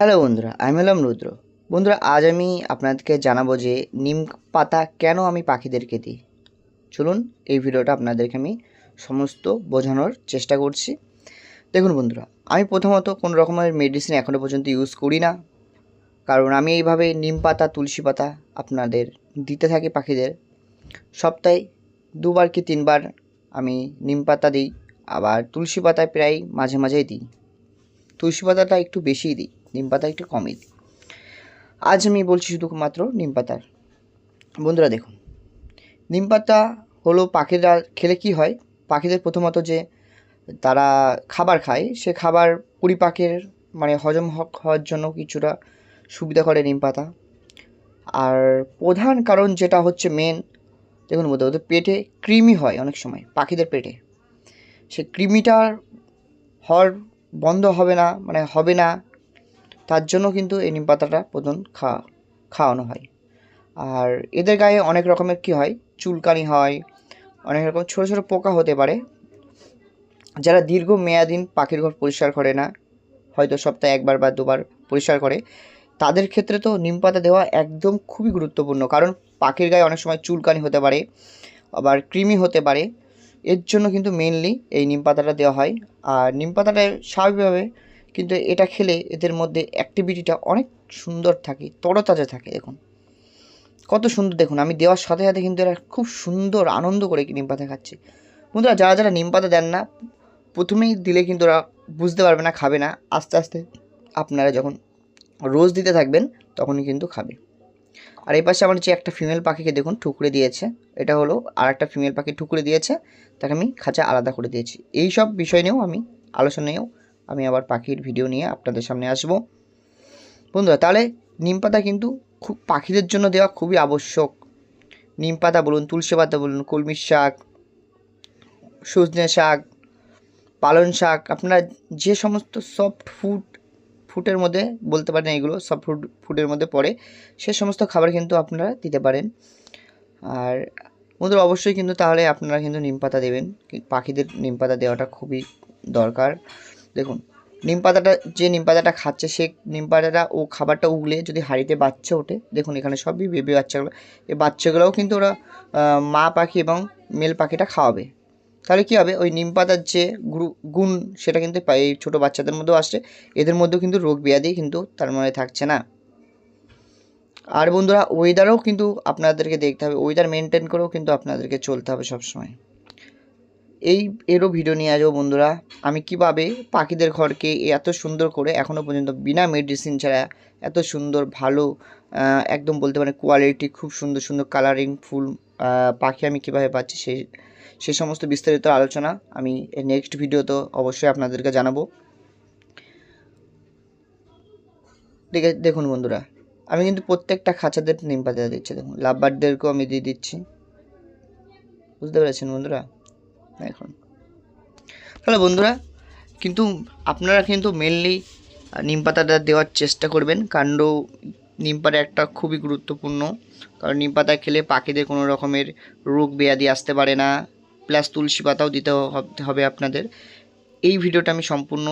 Hello বন্ধুরা, আমি হলাম রুদ্র। বন্ধুরা, আজ আমি আপনাদেরকে জানাব যে নিম পাতা কেন আমি পাখিদেরকে দিই? চলুন এই ভিডিওটা আপনাদেরকে আমি সমস্ত বোঝানোর চেষ্টা করছি। দেখুন বন্ধুরা, আমি প্রথমত কোনো রকমের মেডিসিন এখনও পর্যন্ত ইউজ করি না। কারণ আমি এইভাবে নিম পাতা, তুলসী পাতা আপনাদের দিতে থাকি পাখিদের। সপ্তাহে দুবার কি তিনবার আমি নিম পাতা দিই, আবার তুলসী পাতায় প্রায় মাঝে মাঝেই দিই। তুলসী পাতাটা একটু বেশিই দিই। নিম পাতা একটু কমই দিই। আজ আমি বলছি শুধুমাত্র নিম পাতার। বন্ধুরা দেখুন, নিম পাতা হলো পাখিরা খেলে কি হয়? পাখিদের প্রথমত যে তারা খাবার খায়, সে খাবার পরিপাকের মানে হজম হওয়ার জন্য কিছুটা সুবিধা করে নিম পাতা। আর প্রধান কারণ যেটা হচ্ছে মেন দেখুন বলতে ওদের পেটে কৃমি হয় অনেক সময়, পাখিদের পেটে। সে কৃমিটার হওয়ার বন্ধ হবে না মানে হবে না তার জন্য কিন্তু এই নিম পাতাটা প্রথম খাওয়া খাওয়ানো হয়। আর এদের গায়ে অনেক রকমের কি হয়? চুলকানি হয়, অনেক রকম ছোটো ছোটো পোকা হতে পারে। যারা দীর্ঘ মেয়াদিন পাখির ঘর পরিষ্কার করে না, হয়তো সপ্তাহে একবার বা দুবার পরিষ্কার করে, তাদের ক্ষেত্রে তো নিম পাতা দেওয়া একদম খুবই গুরুত্বপূর্ণ। কারণ পাখির গায়ে অনেক সময় চুলকানি হতে পারে, আবার কৃমি হতে পারে। এর জন্য কিন্তু মেনলি এই নিম পাতাটা দেওয়া হয়। আর নিম পাতাটা স্বাভাবিকভাবে কিন্তু এটা খেলে এদের মধ্যে অ্যাক্টিভিটিটা অনেক সুন্দর থাকে, তরতাজা থাকে দেখুন কত সুন্দর, দেখুন, আমি দেওয়ার সাথে সাথে কিন্তু এরা খুব সুন্দর আনন্দ করে নিম পাতা খাচ্ছে। বন্ধুরা, যারা যারা নিম পাতা দেন না, প্রথমেই দিলে কিন্তু ওরা বুঝতে পারবে না, খাবে না। আস্তে আস্তে আপনারা যখন রোজ দিতে থাকবেন, তখনই কিন্তু খাবে। আর এই পাশে আমার যে একটা ফিমেল পাখিকে দেখুন, ঠুকরে দিয়েছে। এটা হলো আর একটা ফিমেল পাখি ঠুকরে দিয়েছে, তাকে আমি খাঁচা আলাদা করে দিয়েছি। এই সব বিষয় নিয়েও আমি আলোচনায়ও আমি আবার পাখির ভিডিও নিয়ে আপনাদের সামনে আসব। বন্ধুরা, তাহলে নিম পাতা কিন্তু খুব পাখিদের জন্য দেওয়া খুবই আবশ্যক। নিম পাতা বলুন, তুলসী পাতা বলুন, কলমির শাক, সজনে শাক পালন শাক, আপনারা যে সমস্ত সফট ফুড ফুডের মধ্যে বলতে পারেন এগুলো সফট ফুড ফুডের মধ্যে পড়ে, সে সমস্ত খাবার কিন্তু আপনারা দিতে পারেন। আর বন্ধুরা, অবশ্যই কিন্তু তাহলে আপনারা কিন্তু নিম পাতা দেবেন। পাখিদের নিম পাতা দেওয়াটা খুবই দরকার। দেখুন, নিম পাতাটা, যে নিম পাতাটা খাচ্ছে, সে নিম পাতাটা, ও খাবারটা উগলে যদি হাঁড়িতে বাচ্চা ওঠে, দেখুন এখানে সবই বেবি বাচ্চাগুলো, এই বাচ্চাগুলোও কিন্তু ওরা মা পাখি এবং মেল পাখিটা খাওয়াবে। তাহলে কী হবে? ওই নিম পাতার যে গুণ, সেটা কিন্তু এই ছোটো বাচ্চাদের মধ্যেও আসছে, এদের মধ্যেও কিন্তু রোগ ব্যাধি কিন্তু তার মধ্যে থাকছে না। আর বন্ধুরা ওয়েদারও কিন্তু আপনাদেরকে দেখতে হবে ওয়েদার মেনটেন করেও কিন্তু আপনাদেরকে চলতে হবে সবসময়। এই, এরও ভিডিও নিয়ে আসব বন্ধুরা। আমি কীভাবে পাখিদের ঘরকে এত সুন্দর করে এখনও পর্যন্ত বিনা মেডিসিন ছাড়া এত সুন্দর, ভালো একদম বলতে পারেন কোয়ালিটি খুব সুন্দর সুন্দর কালারিং ফুল পাখি আমি কীভাবে পাচ্ছি সেই সে সমস্ত বিস্তারিত আলোচনা আমি নেক্সট ভিডিওতে অবশ্যই আপনাদেরকে জানাব। দেখে, দেখুন বন্ধুরা, আমি কিন্তু প্রত্যেকটা খাঁচাদের নিম পাতা দিচ্ছি, দেখুন লাভবার্ডদেরকেও আমি দিয়ে দিচ্ছি। বুঝতে পেরেছেন বন্ধুরা? এখন। তাহলে বন্ধুরা, কিন্তু আপনারা কিন্তু মেনলি নিম পাতাটা দেওয়ার চেষ্টা করবেন। কাণ্ড নিম পাতা একটা খুবই গুরুত্বপূর্ণ। কারণ নিম পাতা খেলে পাখিদের কোনো রকমের রোগ ব্যাধি আসতে পারে না। প্লাস তুলসী পাতাও দিতে হবে আপনাদের। এই ভিডিওটা আমি সম্পূর্ণ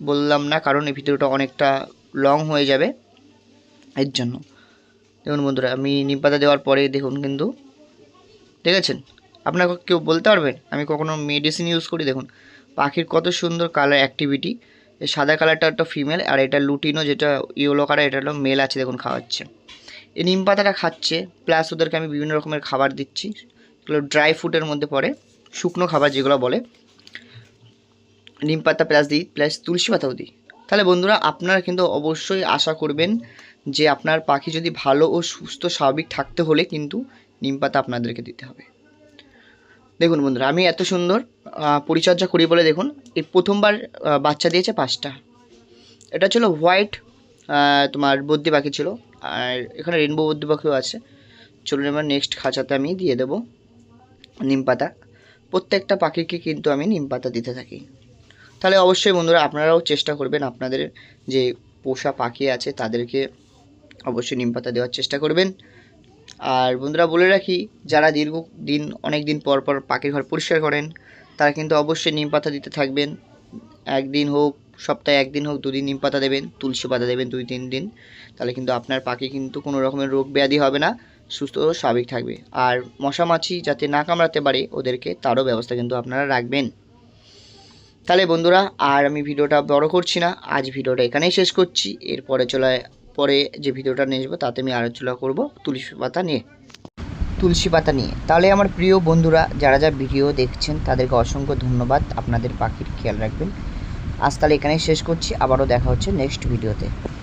বললাম না, কারণ এই ভিডিওটা অনেকটা লং হয়ে যাবে এর জন্য। দেখুন বন্ধুরা, আমি নিম পাতা দেওয়ার পরে দেখুন কিন্তু ঠিক দেখেছেন? আপনারা কেউ বলতে পারবেন আমি কখনো মেডিসিন ইউজ করি? দেখুন, পাখির কত সুন্দর কালার অ্যাক্টিভিটি সাদা কালারটা একটা ফিমেল আর এটা লুটিনো যেটা ইয়েলো কালার এটা হলো মেল আছে দেখুন খাওয়াচ্ছে। এই নিম পাতাটা খাচ্ছে প্লাস ওদেরকে আমি বিভিন্ন রকমের খাবার দিচ্ছি। এগুলো ড্রাই ফ্রুটের মধ্যে পড়ে, শুকনো খাবার যেগুলো বলে। নিম পাতা প্লাস দিই প্লাস তুলসী পাতাও দিই। তাহলে বন্ধুরা, আপনারা কিন্তু অবশ্যই আশা করবেন যে আপনার পাখি যদি ভালো ও সুস্থ, স্বাভাবিক থাকতে হলে কিন্তু নিম পাতা আপনাদেরকে দিতে হবে। দেখুন বন্ধুরা, আমি এত সুন্দর পরিচর্যা করি বলে দেখুন, এই প্রথমবার বাচ্চা দিয়েছে পাঁচটা। এটা ছিল হোয়াইট তোমার বদ্যি পাখি ছিল, আর এখানে রেনবো বদ্যি পাখিও আছে। চলুন এবার নেক্সট খাঁচাতে আমি দিয়ে দেবো নিম পাতা। প্রত্যেকটা পাখিকে কিন্তু আমি নিম পাতা দিতে থাকি। তাহলে অবশ্যই বন্ধুরা, আপনারাও চেষ্টা করবেন, আপনাদের যে পোষা পাখি আছে, তাদেরকে অবশ্যই নিম পাতা দেওয়ার চেষ্টা করবেন। আর বন্ধুরা বলে রাখি, যারা দীর্ঘ দিন, অনেক দিন পর পর পাখির ঘর পরিষ্কার করেন, তারা কিন্তু অবশ্যই নিম পাতা দিতে থাকবেন। একদিন হোক, সপ্তাহে একদিন হোক, দুদিন নিম পাতা দেবেন, তুলসী পাতা দেবেন দুই, তিন দিন। তাহলে কিন্তু আপনার পাখি কিন্তু কোনো রকমের রোগ ব্যাধি হবে না, সুস্থ ও স্বাভাবিক থাকবে। আর মশা মাছি যাতে না কামড়াতে পারে, ওদেরকে তারও ব্যবস্থা কিন্তু আপনারা রাখবেন। তাহলে বন্ধুরা, আর আমি ভিডিওটা বড় করছি না, আজ ভিডিওটা এখানেই শেষ করছি। এরপরে চলে পরে যে ভিডিওটা নিয়ে আসব, তাতে আমি আলোচনা করব তুলসী পাতা নিয়ে। তুলসী পাতা নিয়ে। তাহলে আমার প্রিয় বন্ধুরা, যারা যা ভিডিও দেখছেন, তাদেরকে অসংখ্য ধন্যবাদ। আপনাদের পাখির খেয়াল রাখবেন। আজ তাহলে এখানেই শেষ করছি। আবারও দেখা হচ্ছে নেক্সট ভিডিওতে।